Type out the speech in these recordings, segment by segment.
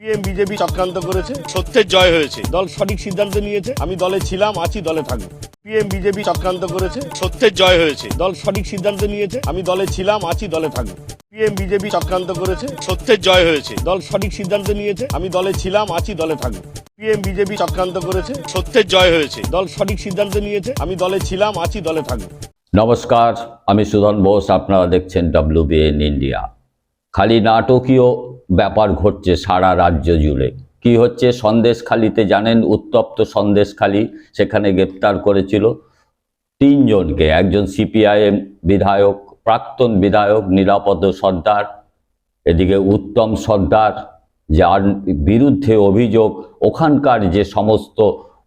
PM BJP চক্রান্ত করেছে। সত্যের জয় হয়েছে। দল সঠিক সিদ্ধান্ত নিয়েছে। আমি দলে ছিলাম আছি দলে থাকব। পিএম বিজেপি চক্রান্ত করেছে। সত্যের জয় হয়েছে। দল সঠিক সিদ্ধান্ত নিয়েছে। আমি দলে ছিলাম আছি দলে থাকব। পিএম বিজেপি চক্রান্ত করেছে। সত্যের জয় হয়েছে। দল সঠিক সিদ্ধান্ত নিয়েছে। আমি দলে ছিলাম আছি দলে থাকব। পিএম বিজেপি চক্রান্ত করেছে। সত্যের জয় হয়েছে। দল সঠিক সিদ্ধান্ত নিয়েছে। আমি দলে ছিলাম আছি দলে থাকব। নমস্কার আমি সুধন বোস। আপনারা দেখছেন ডাব্লিউবিএন ইন্ডিয়া খালি নাটকীয় ব্যাপার ঘটছে সারা রাজ্য জুড়ে। কি হচ্ছে? সন্দেশখালিতে জানেন, উত্তপ্ত সন্দেশখালি সেখানে গ্রেপ্তার করেছিল তিনজনকে। একজন সিপিআইএম বিধায়ক, প্রাক্তন বিধায়ক, নিরাপদ সর্দার, এদিকে উত্তম সর্দার, যার বিরুদ্ধে অভিযোগ, ওখানকার যে সমস্ত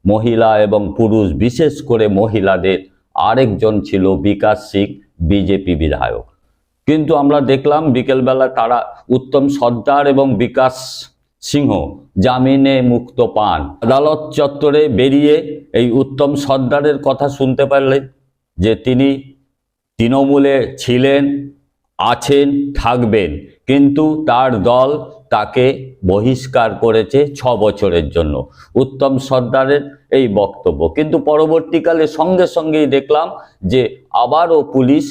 মহিলা এবং পুরুষ, বিশেষ করে মহিলাদের, আরেকজন ছিল বিকাশ সিং, বিজেপি বিধায়ক। কিন্তু আমরা দেখলাম বিকেলবেলা তারা উত্তম সর্দার এবং বিকাশ সিংহ জামিনে মুক্ত পান। আদালত চত্বরে বেরিয়ে এই উত্তম সর্দারের কথা শুনতে পারলেন যে তিনি তৃণমূলে ছিলেন, আছেন, থাকবেন। কিন্তু তার দল তাকে বহিষ্কার করেছে ছ বছরের জন্য। উত্তম সর্দারের এই বক্তব্য। কিন্তু পরবর্তীকালে সঙ্গে সঙ্গেই দেখলাম যে আবারও পুলিশ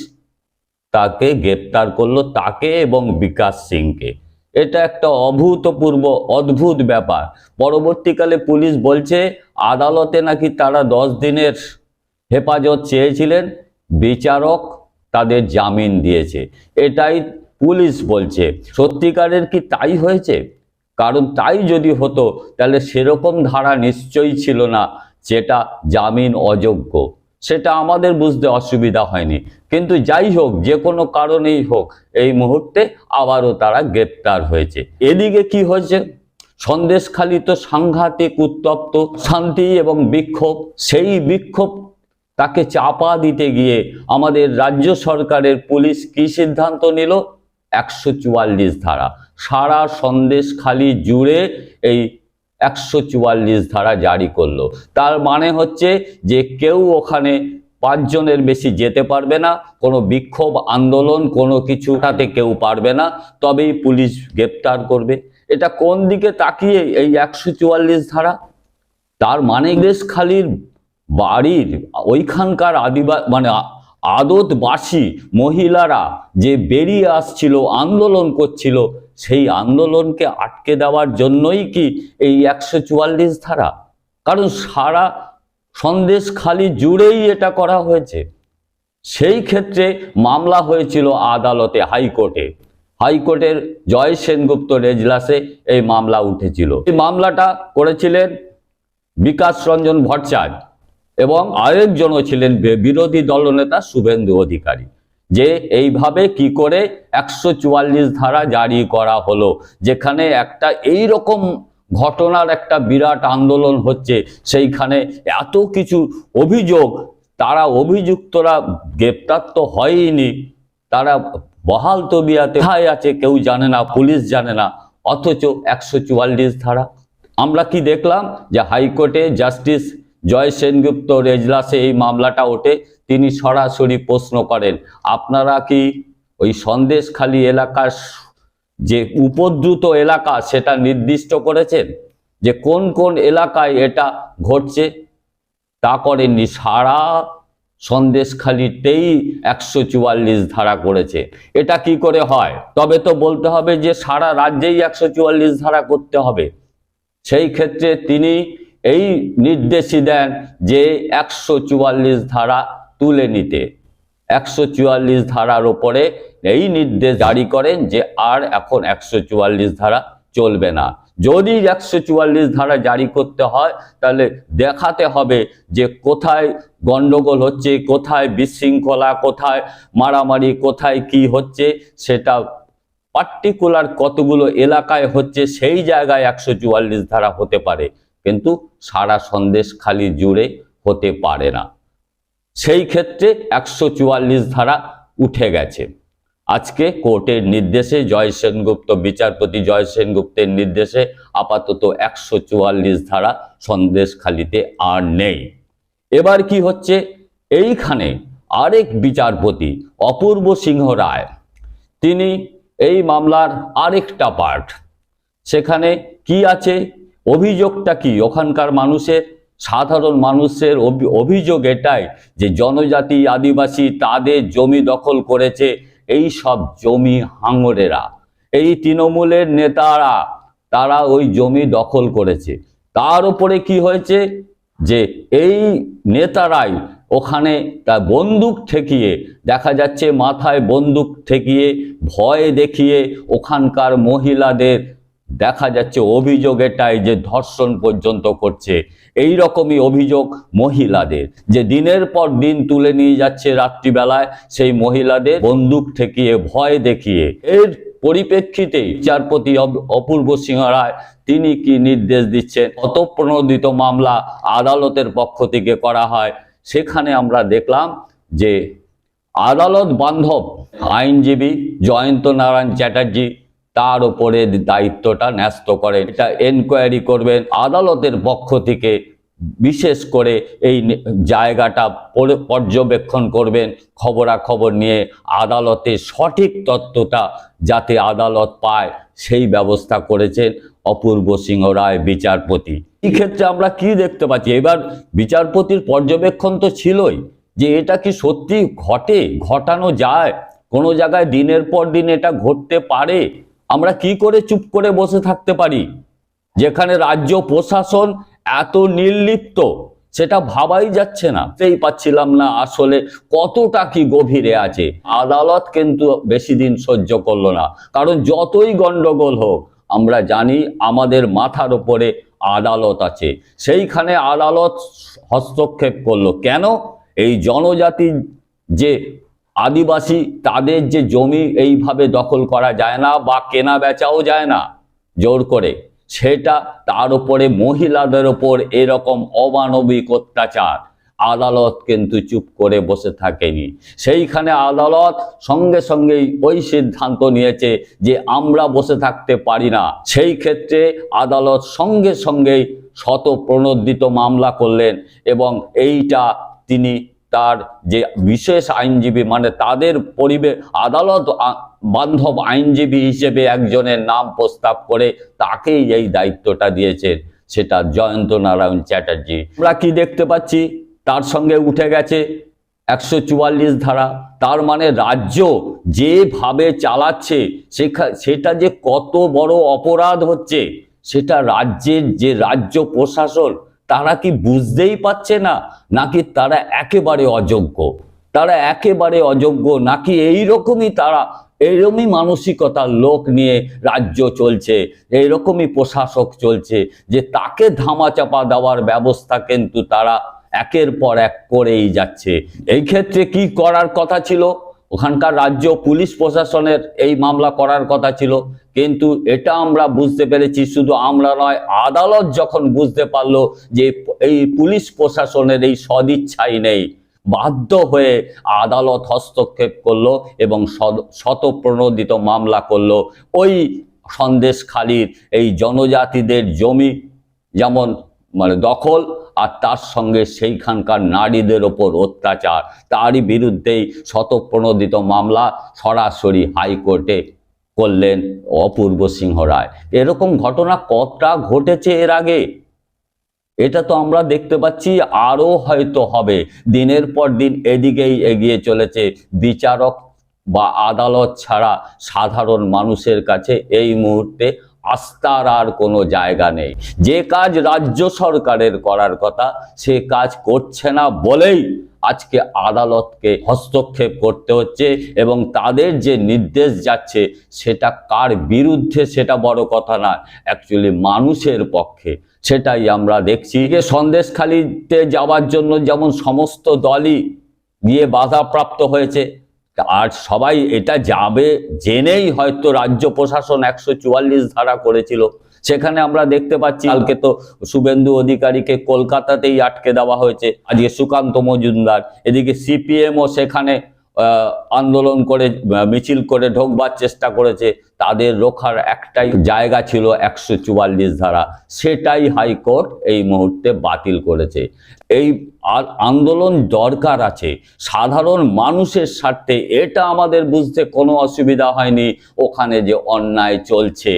তাকে গ্রেপ্তার করল তাকে এবং বিকাশ সিংকে। এটা একটা অভূতপূর্ব, অদ্ভুত ব্যাপার। পরবর্তীকালে পুলিশ বলছে, আদালতে নাকি তারা দশ দিনের হেফাজত চেয়েছিলেন। বিচারক তাদের জামিন দিয়েছে। এটাই পুলিশ বলছে। সত্যিকারের কি তাই হয়েছে? কারণ তাই যদি হতো, তাহলে সেরকম ধারা নিশ্চয়ই ছিল না, যেটা জামিন অযোগ্য। সেটা আমাদের বুঝতে অসুবিধা হয়নি। কিন্তু যাই হোক, যে কোনো কারণেই হোক, এই মুহূর্তে আবারও তারা গ্রেপ্তার হয়েছে। এদিকে কি হয়েছে? সন্দেশখালী তো সাংঘাতিক উত্তপ্ত, শান্তি এবং বিক্ষোভ, সেই বিক্ষোভ তাকে চাপা দিতে গিয়ে আমাদের রাজ্য সরকারের পুলিশ কি সিদ্ধান্ত নিল? একশো চুয়াল্লিশ ধারা। সারা সন্দেশখালী জুড়ে এই একশো চুয়াল্লিশ ধারা জারি করল। তার মানে হচ্ছে যে কেউ ওখানে পাঁচজনের বেশি যেতে পারবে না, কোনো বিক্ষোভ, আন্দোলন, কোনো কিছু তাতে কেউ পারবে না, তবেই পুলিশ গ্রেপ্তার করবে। এটা কোন দিকে তাকিয়ে এই একশো চুয়াল্লিশ ধারা? তার মানে দেশখালির বাড়ির ওইখানকার আদিবা মানে আদতবাসী মহিলারা যে বেরিয়ে আসছিল, আন্দোলন করছিল সেই আন্দোলনকে আটকে দেওয়ার জন্যই কি এই একশো চুয়াল্লিশ ধারা? কারণ সারা সন্দেশ খালি জুড়েই এটা করা হয়েছে। সেই ক্ষেত্রে মামলা হয়েছিল আদালতে, হাইকোর্টে। হাইকোর্টের জয় সেনগুপ্ত রেজলাসে এই মামলা উঠেছিল। এই মামলাটা করেছিলেন বিকাশ রঞ্জন ভট্টাচার্য এবং আরেকজনও ছিলেন বিরোধী দলনেতা শুভেন্দু অধিকারী। যে এইভাবে কি করে একশো চুয়াল্লিশ ধারা জারি করা হলো, যেখানে একটা এই রকম ঘটনার একটা বিরাট আন্দোলন হচ্ছে, সেইখানে এত কিছু অভিযোগ, তারা অভিযুক্তরা গ্রেপ্তার তো হয়নি তারা বহাল তবিয়াতে কোথায় আছে কেউ জানে না, পুলিশ জানে না, অথচ একশো চুয়াল্লিশ ধারা। আমরা কি দেখলাম যে হাইকোর্টে জাস্টিস জয় সেনগুপ্ত রেজলাসে এই মামলাটা ওঠে তিনি সরাসরি প্রশ্ন করেন, আপনারা কি ওই সন্দেশখালী এলাকার যে উপদ্রুত এলাকা সেটা নির্দিষ্ট করেছেন? যে কোন কোন এলাকায় এটা ঘটছে? তা করেননি, সারা সন্দেশখালিতেই একশো চুয়াল্লিশ ধারা করেছে। এটা কি করে হয়? তবে তো বলতে হবে যে সারা রাজ্যেই একশো চুয়াল্লিশ ধারা করতে হবে। সেই ক্ষেত্রে তিনি এই নির্দেশই দেন যে একশো চুয়াল্লিশ ধারা তুলে নিতে। একশো চুয়াল্লিশ ধারার ওপরে এই নির্দেশ জারি করেন যে আর এখন একশো চুয়াল্লিশ ধারা চলবে না। যদি একশো চুয়াল্লিশ ধারা জারি করতে হয়, তাহলে দেখাতে হবে যে কোথায় গন্ডগোল হচ্ছে, কোথায় বিশৃঙ্খলা, কোথায় মারামারি, কোথায় কি হচ্ছে, সেটা পার্টিকুলার কতগুলো এলাকায় হচ্ছে, সেই জায়গায় একশো চুয়াল্লিশ ধারা হতে পারে। কিন্তু সারা সন্দেশ খালি জুড়ে হতে পারে না। সেই ক্ষেত্রে একশো চুয়াল্লিশ ধারা উঠে গেছে। আজকে কোর্টের নির্দেশে জয় সেনগুপ্ত, বিচারপতি জয় সেনগুপ্তের নির্দেশে আপাতত একশো চুয়াল্লিশ ধারা সন্দেশখালিতে আর নেই। এবার কি হচ্ছে? এইখানে আরেক বিচারপতি, অপূর্ব সিংহ রায়, তিনি এই মামলার আরেকটা পার্ট। সেখানে কি আছে? অভিযোগটা কি? ওখানকার মানুষের সাধারণ মানুষের অভি- অভিযোগ এটাই যে জনজাতি আদিবাসী তাদের জমি দখল করেছে এই সব জমি হাঙরেরা। এই তৃণমূলের নেতারা, তারা ওই জমি দখল করেছে। তার উপরে কি হয়েছে? যে এই নেতারাই ওখানে তা বন্দুক ঠেকিয়ে, দেখা যাচ্ছে মাথায় বন্দুক ঠেকিয়ে, ভয় দেখিয়ে ওখানকার মহিলাদের দেখা যাচ্ছে অভিযোগ এটাই যে ধর্ষণ পর্যন্ত করছে। এই রকমই অভিযোগ মহিলাদের। যে দিনের পর দিন তুলে নিয়ে যাচ্ছে রাত্রিবেলায়, সেই মহিলাদের বন্দুক ঠেকিয়ে, ভয় দেখিয়ে। এর পরিপ্রেক্ষিতে বিচারপতি অপ- অপূর্ব সিংহ রায়, তিনি কি নির্দেশ দিচ্ছেন? অতঃপ্রণোদিত মামলা আদালতের পক্ষ থেকে করা হয়। সেখানে আমরা দেখলাম যে আদালত বান্ধব, আইনজীবী জয়ন্ত নারায়ণ চ্যাটার্জি তার উপরে দায়িত্বটা ন্যস্ত করেন। এটা এনকোয়ারি করবেন, আদালতের পক্ষ থেকে বিশেষ করে এই জায়গাটা পর্যবেক্ষণ করবেন, খবরাখবর নিয়ে আদালতে সঠিক তথ্যটা যাতে আদালত পায়, সেই ব্যবস্থা করেছেন অপূর্ব সিংহ রায়, বিচারপতি। এই ক্ষেত্রে আমরা কি দেখতে পাচ্ছি? এবার বিচারপতির পর্যবেক্ষণ তো ছিলই, যে এটা কি সত্যি ঘটে, ঘটানো যায়? কোনো জায়গায় দিনের পর দিন এটা ঘটতে পারে? আমরা কি করে চুপ করে বসে থাকতে পারি? যেখানে রাজ্য প্রশাসন এত নির্লিপ্ত, সেটা ভাবাই যাচ্ছে না। সেই পাচ্ছিলাম না আসলে কতটা কি গভীরে আছে। আদালত কিন্তু বেশি দিন সহ্য করল না। কারণ যতই গন্ডগোল হোক, আমরা জানি আমাদের মাথার উপরে আদালত আছে। সেইখানে আদালত হস্তক্ষেপ করল। কেন? এই জনজাতি যে আদিবাসী তাদের যে জমি এইভাবে দখল করা যায় না বা কেনা বেচাও যায় না জোর করে, সেটা তার উপরে মহিলাদের ওপর এরকম অমানবিক অত্যাচার। আদালত কিন্তু চুপ করে বসে থাকেনি। সেইখানে আদালত সঙ্গে সঙ্গেই ওই সিদ্ধান্ত নিয়েছে যে আমরা বসে থাকতে পারি না। সেই ক্ষেত্রে আদালত সঙ্গে সঙ্গেই শত প্রণোদিত মামলা করলেন এবং এইটা তিনি তার যে বিশেষ আইনজীবী মানে তাদের পরিবেশ আদালত বান্ধব আইনজীবী হিসেবে একজনের নাম প্রস্তাব করে তাকেই এই দায়িত্বটা দিয়েছেন সেটা জয়ন্ত নারায়ণ চ্যাটার্জি। আমরা কি দেখতে পাচ্ছি? তার সঙ্গে উঠে গেছে একশো চুয়াল্লিশ ধারা। তার মানে রাজ্য যেভাবে চালাচ্ছে সেটা যে কত বড় অপরাধ হচ্ছে, সেটা রাজ্যের যে রাজ্য প্রশাসন তারা কি বুঝতেই পারছে না? নাকি তারা একেবারে অযোগ্য? তারা একেবারে অযোগ্য, নাকি এই রকমই তারা, এইরকমই মানসিকতার লোক নিয়ে রাজ্য চলছে, এইরকমই প্রশাসক চলছে, যে তাকে ধামাচাপা দেওয়ার ব্যবস্থা কিন্তু তারা একের পর এক করেই যাচ্ছে। এই ক্ষেত্রে কি করার কথা ছিল? ওখানকার রাজ্য পুলিশ প্রশাসনের এই মামলা করার কথা ছিল। কিন্তু এটা আমরা বুঝতে পেরেছি, শুধু আমরা নয়, আদালত যখন বুঝতে পারল যে এই পুলিশ প্রশাসনের এই সদিচ্ছাই নেই, বাধ্য হয়ে আদালত হস্তক্ষেপ করল এবং শত- শতপ্রণোদিত মামলা করল। ওই সন্দেশখালির এই জনজাতিদের জমি, যেমন মানে দখল আর তার সঙ্গে সেইখানকার নারীদের ওপর অত্যাচার। তারই বিরুদ্ধেই শতপ্রণোদিত মামলা সরাসরি হাইকোর্টে করলেন অপূর্ব সিংহ রায়। এরকম ঘটনা কতটা ঘটেছে এর আগে? এটা তো আমরা দেখতে পাচ্ছি, আরও হয়তো হবে। দিনের পর দিন এদিকেই এগিয়ে চলেছে বিচারক বা আদালত ছাড়া সাধারণ মানুষের কাছে এই মুহূর্তে আস্থার আর কোনো জায়গা নেই। যে কাজ রাজ্য সরকারের করার কথা, সে কাজ করছে না বলেই আজকে আদালতকে হস্তক্ষেপ করতে হচ্ছে এবং তাদের যে নির্দেশ যাচ্ছে, সেটা কার বিরুদ্ধে সেটা বড় কথা না অ্যাকচুয়ালি মানুষের পক্ষে। সেটাই আমরা দেখছি। যে সন্দেশখালিতে যাওয়ার জন্য যেমন সমস্ত দলই গিয়ে বাধাপ্রাপ্ত হয়েছে আর সবাই এটা যাবে জেনেই হয়তো রাজ্য প্রশাসন একশো চুয়াল্লিশ ধারা করেছিল। সেখানে আমরা দেখতে পাচ্ছি, কালকে তো শুভেন্দু অধিকারীকে কলকাতাতেই আটকে দেওয়া হয়েছে। আজকে সুকান্ত মজুমদার, এদিকে সিপিএমও সেখানে আন্দোলন করে মিছিল করে ঢোকবার চেষ্টা করেছে, তাদের রোখার একটাই জায়গা ছিল একশো চুয়াল্লিশ ধারা। সেটাই হাইকোর্ট এই মুহূর্তে বাতিল করেছে। এই আন্দোলন দরকার আছে। সাধারণ মানুষের স্বার্থে এটা আমাদের বুঝতে কোনো অসুবিধা হয়নি, ওখানে যে অন্যায় চলছে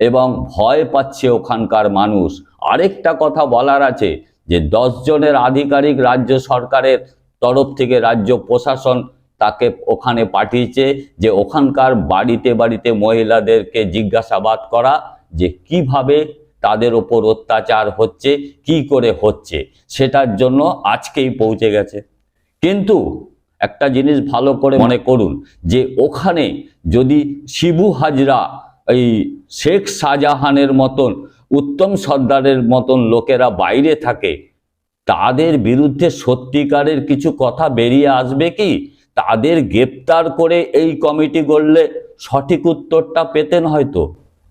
এবং ভয় পাচ্ছে ওখানকার মানুষ। আরেকটা কথা বলার আছে যে, দশ জনের আধিকারিক রাজ্য সরকারের তরফ থেকে রাজ্য প্রশাসন তাকে ওখানে পাঠিয়েছে যে ওখানকার বাড়িতে বাড়িতে মহিলাদেরকে জিজ্ঞাসাবাদ করা যে কীভাবে তাদের ওপর অত্যাচার হচ্ছে, কি করে হচ্ছে, সেটার জন্য আজকেই পৌঁছে গেছে। কিন্তু একটা জিনিস ভালো করে মনে করুন যে ওখানে যদি শিবু হাজরা এই শেখ শাহজাহানের মতন, উত্তম সর্দারের মতন লোকেরা বাইরে থাকে, তাদের বিরুদ্ধে সত্যিকারের কিছু কথা বেরিয়ে আসবে কি? তাদের গ্রেপ্তার করে এই কমিটি গড়লে সঠিক উত্তরটা পেতেন হয়তো।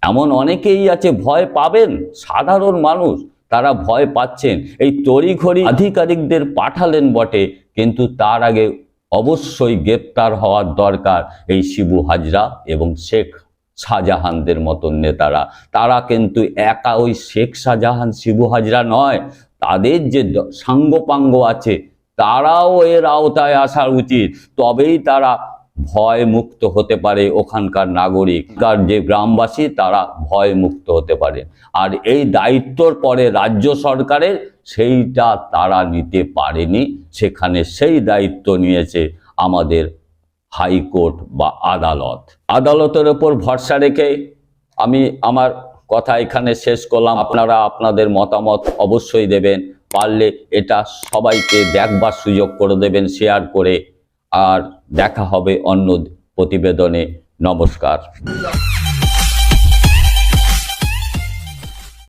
এমন অনেকেই আছে, ভয় পাবেন, সাধারণ মানুষ, তারা ভয় পাচ্ছেন। এই তড়িঘড়ি আধিকারিকদের পাঠালেন বটে, কিন্তু তার আগে অবশ্যই গ্রেপ্তার হওয়ার দরকার এই শিবু হাজরা এবং শেখ শাহজাহানদের মতন নেতারা। তারা কিন্তু একা ওই শেখ শাহজাহান, শিবু হাজরা নয়, তাদের যে সাঙ্গপাঙ্গ আছে তারাও এর আওতায় আসা উচিত। তবেই তারা ভয় মুক্ত হতে পারে ওখানকার নাগরিক। যে গ্রামবাসী, তারা ভয় মুক্ত হতে পারে। আর এই দায়িত্বর পরে রাজ্য সরকারের, সেইটা তারা নিতে পারেনি। সেখানে সেই দায়িত্ব নিয়েছে আমাদের হাইকোর্ট বা আদালত। আদালতের ওপর ভরসা রেখে আমি আমার কথা এখানে শেষ করলাম। আপনারা আপনাদের মতামত অবশ্যই দেবেন। পারলে এটা সবাইকে দেখবার সুযোগ করে দেবেন শেয়ার করে। আর দেখা হবে অন্য প্রতিবেদনে। নমস্কার।